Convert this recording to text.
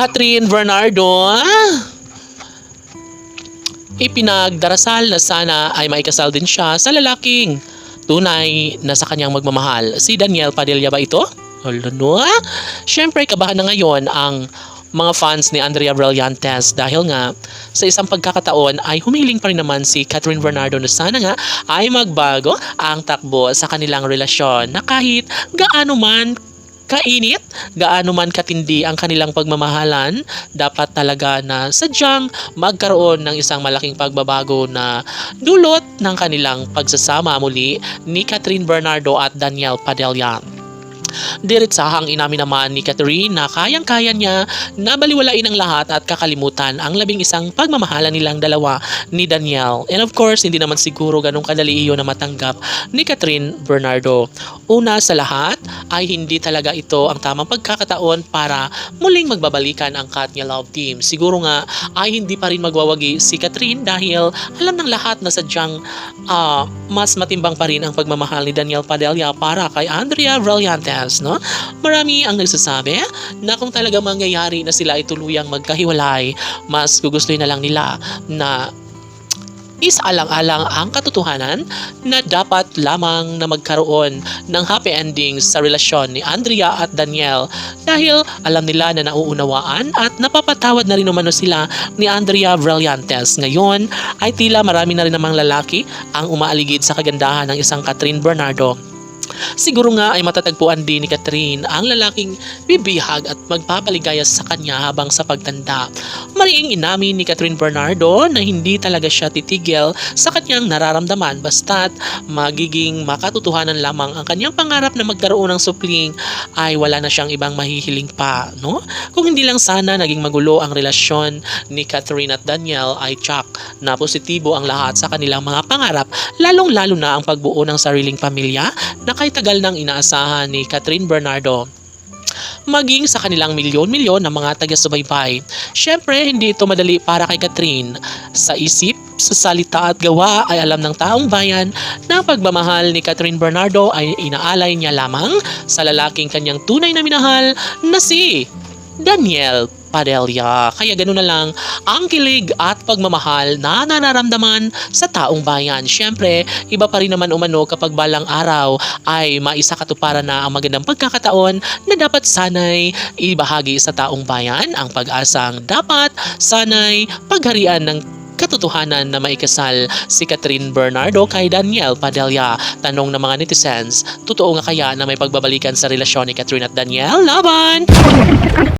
Catherine Bernardo, ah, ipinagdarasal na sana ay maikasal din siya sa lalaking tunay na sa kanyang magmamahal. Si Daniel Padilla ba ito? Ano? Siyempre, kabahan na ngayon ang mga fans ni Andrea Brillantes dahil nga sa isang pagkakataon ay humiling pa rin naman si Catherine Bernardo na sana nga ay magbago ang takbo sa kanilang relasyon na kahit gaano man kainit, gaano man katindi ang kanilang pagmamahalan, dapat talaga na sadyang magkaroon ng isang malaking pagbabago na dulot ng kanilang pagsasama muli ni Catherine Bernardo at Daniel Padilla. Diritsahang inamin naman ni Catherine na kayang-kaya niya na baliwalain ang lahat at kakalimutan ang labing isang pagmamahala nilang dalawa ni Daniel. And of course, hindi naman siguro ganong kadali iyon na matanggap ni Catherine Bernardo. Una sa lahat ay hindi talaga ito ang tamang pagkakataon para muling magbabalikan ang Katnya Love Team. Siguro nga ay hindi pa rin magwawagi si Catherine dahil alam ng lahat na sadyang ah, mas matimbang pa rin ang pagmamahal ni Daniel Padilla para kay Andrea Brillantes, no? Marami ang nagsasabi na kung talaga mangyayari na sila ay tuluyang magkahiwalay, mas gugustuhin na lang nila na isaalang-alang ang katotohanan na dapat lamang na magkaroon ng happy endings sa relasyon ni Andrea at Daniel dahil alam nila na nauunawaan at napapatawad na rin umano sila ni Andrea Brillantes. Ngayon ay tila marami na rin namang lalaki ang umaaligid sa kagandahan ng isang Catherine Bernardo. Siguro nga ay matatagpuan din ni Catherine ang lalaking bibihag at magpapaligaya sa kanya habang sa pagtanda. Mariing inamin ni Catherine Bernardo na hindi talaga siya titigil sa kanyang nararamdaman basta't magiging makatotohanan lamang ang kanyang pangarap na magkaroon ng supling ay wala na siyang ibang mahihiling pa, no? Kung hindi lang sana naging magulo ang relasyon ni Catherine at Daniel ay tsak na positibo ang lahat sa kanilang mga pangarap lalong-lalo na ang pagbuo ng sariling pamilya na kay tagal nang inaasahan ni Catherine Bernardo maging sa kanilang milyon-milyon na mga taga-subaybay. Siyempre, hindi ito madali para kay Catherine. Sa isip, sa salita at gawa ay alam ng taong bayan na pagmamahal ni Catherine Bernardo ay inaalay niya lamang sa lalaking kanyang tunay na minahal na si Daniel Padilla. Kaya ganoon na lang ang kilig at pagmamahal na nararamdaman sa taong bayan. Siyempre, iba pa rin naman umano kapag balang araw ay maisa katuparan na ang magandang pagkakataon na dapat sanay ibahagi sa taong bayan ang pag-asang dapat sanay pagharian ng katotohanan na maikasal si Catherine Bernardo kay Daniel Padilla. Tanong ng mga netizens, totoo nga kaya na may pagbabalikan sa relasyon ni Catherine at Daniel? Laban!